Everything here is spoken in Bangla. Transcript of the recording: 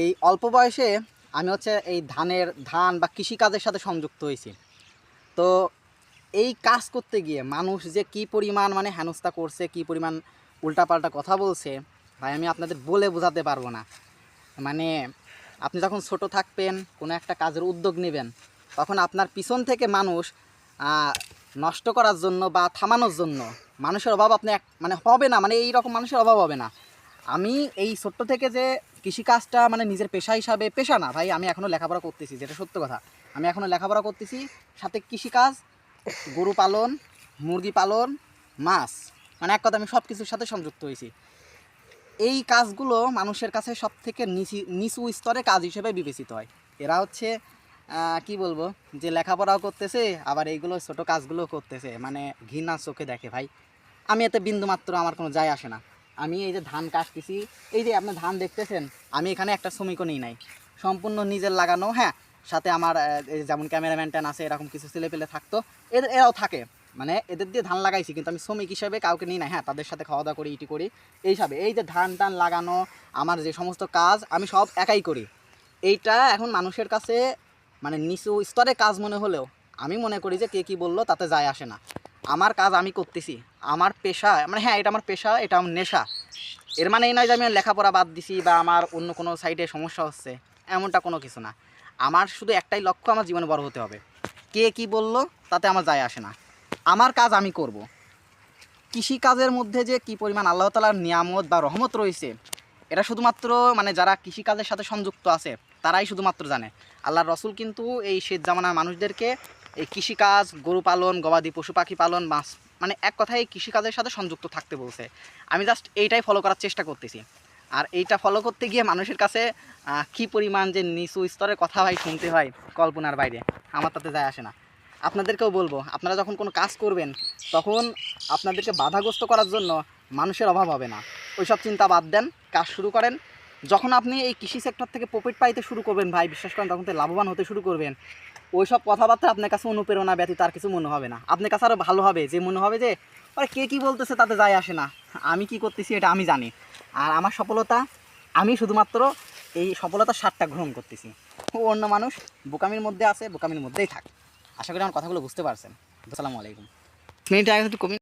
এই অল্প বয়সে আমি হচ্ছে এই ধানের, ধান বা কৃষিকাজের সাথে সংযুক্ত হয়েছি। তো এই কাজ করতে গিয়ে মানুষ যে কি পরিমাণ মানে হেনস্থা করছে, কি পরিমাণ উল্টাপাল্টা কথা বলছে, ভাই, আমি আপনাদের বলে বোঝাতে পারব না। মানে আপনি যখন ছোট থাকবেন, কোনো একটা কাজের উদ্যোগ নেবেন, তখন আপনার পিছন থেকে মানুষ নষ্ট করার জন্য বা থামানোর জন্য মানুষের অভাব আপনি এক- মানে হবে না মানে এই রকম মানুষের অভাব হবে না। আমি এই ছোট্ট থেকে যে কৃষিকাজটা মানে নিজের পেশা হিসাবে, পেশা না ভাই, আমি এখনও লেখাপড়া করতেছি, যেটা সত্য কথা। আমি এখনও লেখাপড়া করতেছি, সাথে কৃষিকাজ, গরু পালন, মুরগি পালন, মাছ। মানে এক কথা আমি সব কিছুর সাথে সংযুক্ত হয়েছি। এই কাজগুলো মানুষের কাছে সব থেকে নিচি স্তরে কাজ হিসেবে বিবেচিত হয়। এরা হচ্ছে কি বলব, যে লেখাপড়াও করতেছে, আবার এইগুলো ছোট কাজগুলো করতেছে। মানে ঘৃণার চোখে দেখে ভাই। আমি এতে বিন্দুমাত্র আমার কোনো যায় আসে না। আমি এই যে ধান কাটতেছি, এই যে আপনি ধান দেখতেছেন, আমি এখানে একটা শ্রমিকও নিই নাই। সম্পূর্ণ নিজের লাগানো হ্যাঁ সাথে আমার যেমন ক্যামেরাম্যান ট্যান আছে, এরকম কিছু ছেলে পেলে থাকতো এদের এরাও থাকে। মানে এদের দিয়ে ধান লাগাইছি, কিন্তু আমি শ্রমিক হিসেবে কাউকে নিই না হ্যাঁ তাদের সাথে খাওয়া দাওয়া করি, ইটি করি। এই হিসাবে এই যে ধান টান লাগানো, আমার যে সমস্ত কাজ, আমি সব একাই করি। এইটা এখন মানুষের কাছে মানে নিচু স্তরে কাজ মনে হলেও, আমি মনে করি যে কে কী বলল, তাতে যায় আসে না। আমার কাজ আমি করতেছি। আমার পেশা মানে হ্যাঁ এটা আমার পেশা, এটা আমার নেশা। এর মানে এই নয় যে আমি লেখাপড়া বাদ দিছি বা আমার অন্য কোনো সাইডে সমস্যা হচ্ছে, এমনটা কোনো কিছু না। আমার শুধু একটাই লক্ষ্য আমার জীবনে বড় হতে হবে। কে কি বলল তাতে আমার যায় আসে না। আমার কাজ আমি করব। কৃষিকাজের মধ্যে যে কি পরিমাণ আল্লাহ তালার নিয়ামত বা রহমত রয়েছে, এটা শুধুমাত্র মানে যারা কৃষিকাজের সাথে সংযুক্ত আছে, তারাই শুধুমাত্র জানে। আল্লাহর রসুল কিন্তু এই শীত জামানার মানুষদেরকে এই কৃষিকাজ, গরু পালন, গবাদি পশু পাখি পালন, মাছ মানে এক কথায় এই কৃষিকাজের সাথে সংযুক্ত থাকতে বলছে। আমি জাস্ট এইটাই ফলো করার চেষ্টা করতেছি। আর এইটা ফলো করতে গিয়ে মানুষের কাছে কি পরিমাণ যে নিচু স্তরের কথা ভাই শুনতে হয় কল্পনার বাইরে, আমার তাতে যায় আসে না। আপনাদেরকেও বলব, আপনারা যখন কোনো কাজ করবেন, তখন আপনাদেরকে বাধাগ্রস্ত করার জন্য মানুষের অভাব হবে না। ওইসব চিন্তা বাদ দেন, কাজ শুরু করেন। যখন আপনি এই কৃষি সেক্টর থেকে প্রফিট পাইতে শুরু করবেন ভাই, বিশ্বাস করেন, তখন তো লাভবান হতে শুরু করবেন। ওইসব কথাবার্তা আপনার কাছে অনুপ্রেরণা ব্যতীত আর কিছু মনে হবে না। আপনার কাছে আরও ভালো হবে, যে মনে হবে যে, আরে, কে কী বলতেছে তাতে যায় আসে না। আমি কি করতেছি এটা আমি জানি। আর আমার সফলতা, আমি শুধুমাত্র এই সফলতার স্বাদটা গ্রহণ করতেছি। ও অন্য মানুষ বোকামির মধ্যে আছে, বোকামির মধ্যেই থাক। আশা করি আমার কথাগুলো বুঝতে পারছেন। আসসালামু আলাইকুম। মিনিট একটু কমি